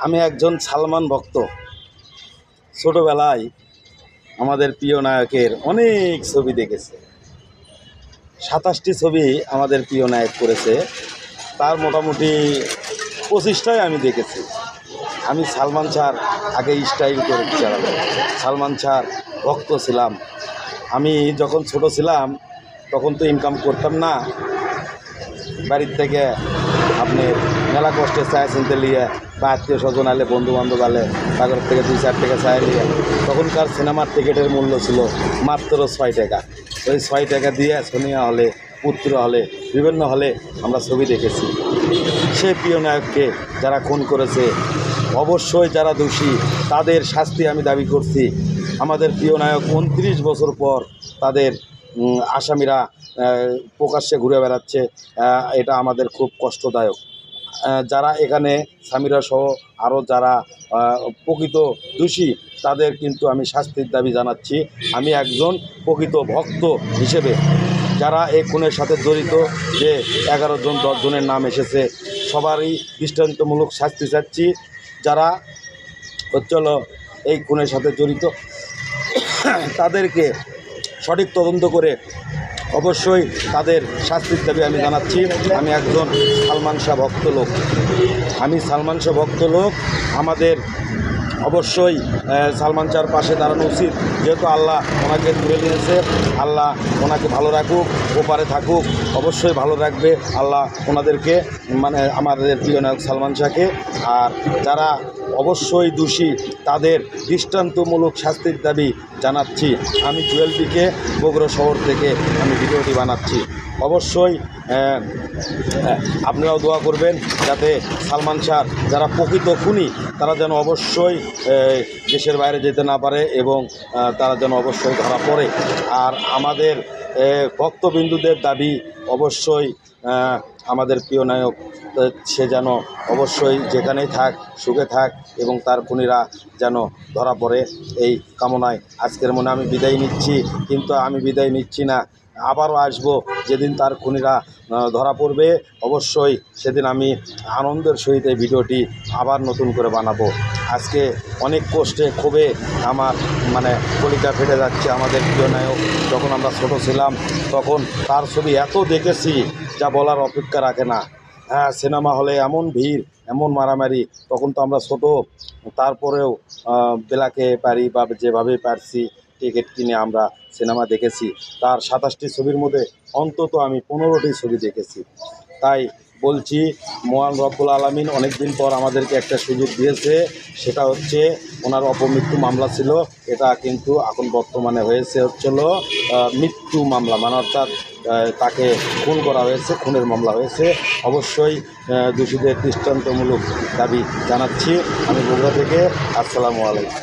আমি একজন সালমান ভক্ত। ছোটোবেলায় আমাদের প্রিয় নায়কের অনেক ছবি দেখেছে। সাতাশটি ছবি আমাদের প্রিয় নায়ক করেছে। তার মোটামুটি পঁচিশটাই আমি দেখেছি। আমি সালমান শাহর আগে স্টাইল করে চালাতাম। সালমান শাহর ভক্ত ছিলাম। আমি যখন ছোট ছিলাম, তখন তো ইনকাম করতাম না। বাড়ির থেকে আপনি মেলা কষ্টে চায় চিনতে লিয়ে বা আত্মীয় স্বজন আলে বন্ধু বান্ধব আলে তাদের থেকে দুই চার টাকা চায় নিয়ে তখনকার সিনেমার টিকিটের মূল্য ছিল মাত্র ছয় টাকা। ওই ছয় টাকা দিয়ে সোনিয়া হলে, পুত্র হলে, বিভিন্ন হলে আমরা ছবি দেখেছি। সেই প্রিয় নায়ককে যারা খুন করেছে, অবশ্যই যারা দোষী, তাদের শাস্তি আমি দাবি করছি। আমাদের প্রিয় নায়ক উনত্রিশ বছর পর তাদের আসামিরা প্রকাশ্যে ঘুরে বেড়াচ্ছে এটা আমাদের খুব কষ্টদায়ক। যারা এখানে সামিরা সহ আরও যারা প্রকৃত দোষী, তাদের কিন্তু আমি শাস্তির দাবি জানাচ্ছি। আমি একজন প্রকৃত ভক্ত হিসেবে। যারা এই খুনের সাথে জড়িত, যে এগারো জন, দশ জনের নাম এসেছে, সবারই দৃষ্টান্তমূলক শাস্তি চাচ্ছি। যারা হচ্ছে হলো এই খুনের সাথে জড়িত, তাদেরকে সঠিক তদন্ত করে অবশ্যই তাদের শাস্তির দাবি আমি জানাচ্ছি। আমি একজন সালমান শাহ ভক্ত লোক। আমি সালমান শাহ ভক্ত লোক। আমাদের অবশ্যই সালমান শাহর পাশে দাঁড়ানো উচিত। যেহেতু আল্লাহ ওনাকে তুলে নিয়েছে, আল্লাহ ওনাকে ভালো রাখুক, ওপারে থাকুক, অবশ্যই ভালো রাখবে। আল্লাহ ওনাদেরকে মানে আমাদের প্রিয় নায়ক সালমান শাহকে, আর যারা অবশ্যই দোষী, তাদের দৃষ্টান্তমূলক শাস্তির দাবি জানাচ্ছি। আমি জুয়েলবিকে বগুড়া শহর থেকে আমি ভিডিওটি বানাচ্ছি। অবশ্যই আপনারাও দোয়া করবেন যাতে সালমান শাহ যারা প্রকৃত খুনি, তারা যেন অবশ্যই দেশের বাইরে যেতে না পারে এবং তারা যেন অবশ্যই ধরা পড়ে। আর আমাদের ভক্তবিন্দুদের দাবি অবশ্যই আমাদের প্রিয় নায়ক সে যেন অবশ্যই যেখানেই থাক, সুখে থাক এবং তার খুনিরা যেন ধরা পড়ে এই কামনায়। আজকের মনে আমি বিদায় নিচ্ছি, কিন্তু আমি বিদায় নিচ্ছি না। আবারও আসব যেদিন তার খুনিরা ধরা পড়বে। অবশ্যই সেদিন আমি আনন্দের সহিত এই ভিডিওটি আবার নতুন করে বানাবো। আজকে অনেক কষ্টে ক্ষোভে আমার মানে কলিকা ফেটে যাচ্ছে আমাদের প্রিয় নায়ক। যখন আমরা ছোট ছিলাম, তখন তার ছবি এত দেখেছি, যা বলার অপেক্ষা রাখে না। হ্যাঁ সিনেমা হলে এমন ভিড়, এমন মারামারি, তখন তো আমরা ছোট। তারপরেও বেলাকে পারি বা যেভাবে পারছি, টিকিট কিনে আমরা সিনেমা দেখেছি। তার সাতাশটি ছবির মধ্যে অন্তত আমি পনেরোটি ছবি দেখেছি। তাই বলছি, মোহান রব্বুল আলমিন অনেক দিন পর আমাদেরকে একটা সুযোগ দিয়েছে, সেটা হচ্ছে ওনার অপমৃত্যু মামলা ছিল, এটা কিন্তু এখন বর্তমানে হয়েছে হচ্ছিল মৃত্যু মামলা মানে অর্থাৎ তাকে খুন করা হয়েছে, খুনের মামলা হয়েছে। অবশ্যই দোষীদের দৃষ্টান্তমূলক দাবি জানাচ্ছি। আমি বগুড়া থেকে, আসসালামু আলাইকুম।